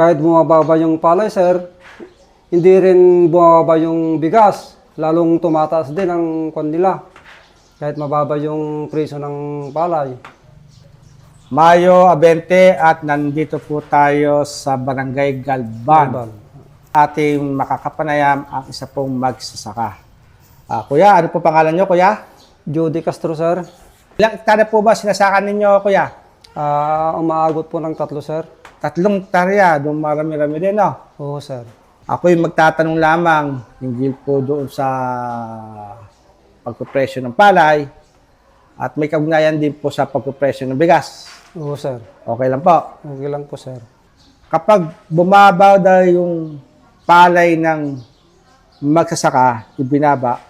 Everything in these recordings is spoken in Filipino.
kahit bumababa yung palay, sir, hindi rin bumababa yung bigas. Lalong tumataas din ang kwan nila. Kahit mababa yung presyo ng palay. Mayo Abente at nandito po tayo sa Barangay Galban. Galban. Ating makakapanayam ang isa pong magsasaka. Ah, kuya, ano po pangalan nyo, kuya? Judy Castro, sir. Ilang hektare po ba sinasakan ninyo, kuya? Ah, umaagot po ng tatlo, sir. Tatlong hektarya, doon marami-rami din, no? Oo, sir. Ako'y magtatanong lamang hinggil po doon sa pagkupresyo ng palay at may kaugnayan din po sa pagkupresyo ng bigas. Oo, sir. Okay lang po. Okay lang po, sir. Kapag bumabaw daw yung palay ng magsasaka, ibinaba,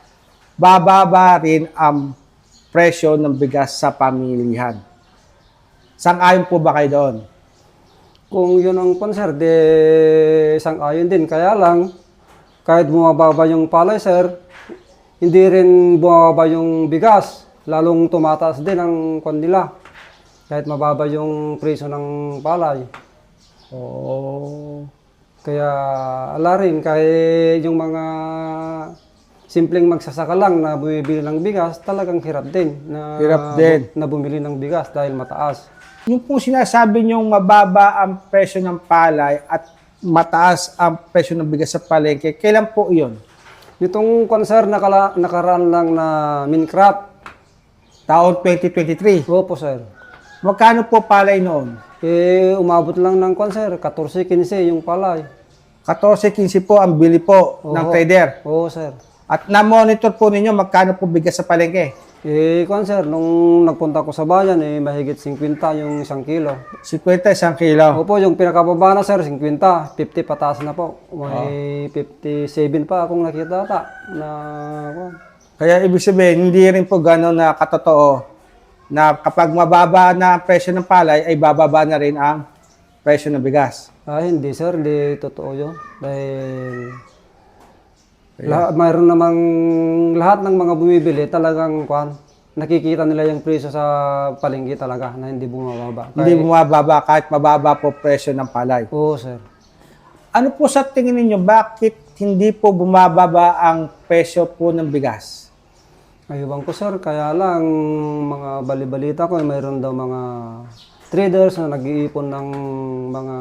bababa rin ang presyo ng bigas sa pamilihan. Sang-ayon po ba kayo doon? Kung yun ang sir, de isang ayon din. Kaya lang, kahit bumababa yung palay, sir, hindi rin bumababa yung bigas. Lalong tumataas din ang kwan nila. Kahit mababa yung presyo ng palay. Oo. Kaya ala rin, kahit yung mga simpleng magsasaka lang na bumibili ng bigas, talagang hirap din. Na, Hirap din. Na bumili ng bigas dahil mataas. Yung kung sinasabi niyong mababa ang presyo ng palay at mataas ang presyo ng bigas sa palengke, kailan po yun? Itong konser nakala, nakaraan lang na mincraft. Taon 2023. Opo, sir. Magkano po palay noon? Eh, umabot lang ng konser, 14-15 yung palay. 14-15 po ang bili po ng Oo. trader. Oo, sir. At na-monitor po ninyo magkano po bigas sa palengke. Eh, konser, nung nagpunta ko sa bayan, eh, mahigit 50 yung isang kilo. 50 isang kilo. Opo, yung pinakababa na, sir, 50. 50 pataas na po. May 57 pa akong nakita ata na... kwan. Kaya ibig sabihin, hindi rin po gano'n na katotoo na kapag mababa na ang presyo ng palay, ay bababa na rin ang presyo ng bigas. Ah, hindi, sir. Hindi totoo yun. Dahil... Lahat, mayroon namang lahat ng mga bumibili talagang kwan, nakikita nila yung presyo sa palengke talaga na hindi bumababa. Hindi bumababa kahit mababa po presyo ng palay. Oo, sir. Ano po sa tingin ninyo, bakit hindi po bumababa ang presyo po ng bigas? Ayubang ko, sir. Kaya lang, mga balibalita ko, mayroon daw mga traders na nag-iipon ng mga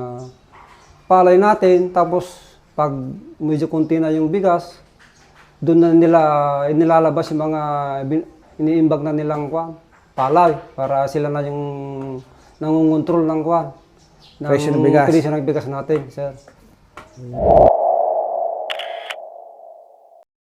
palay natin. Tapos, pag medyo kunti na yung bigas, doon na nila inilalabas yung mga iniimbag na nilang kwan, palay para sila na yung nangungontrol ng kwan. Presyo ng bigas. Presyo ng bigas natin, sir.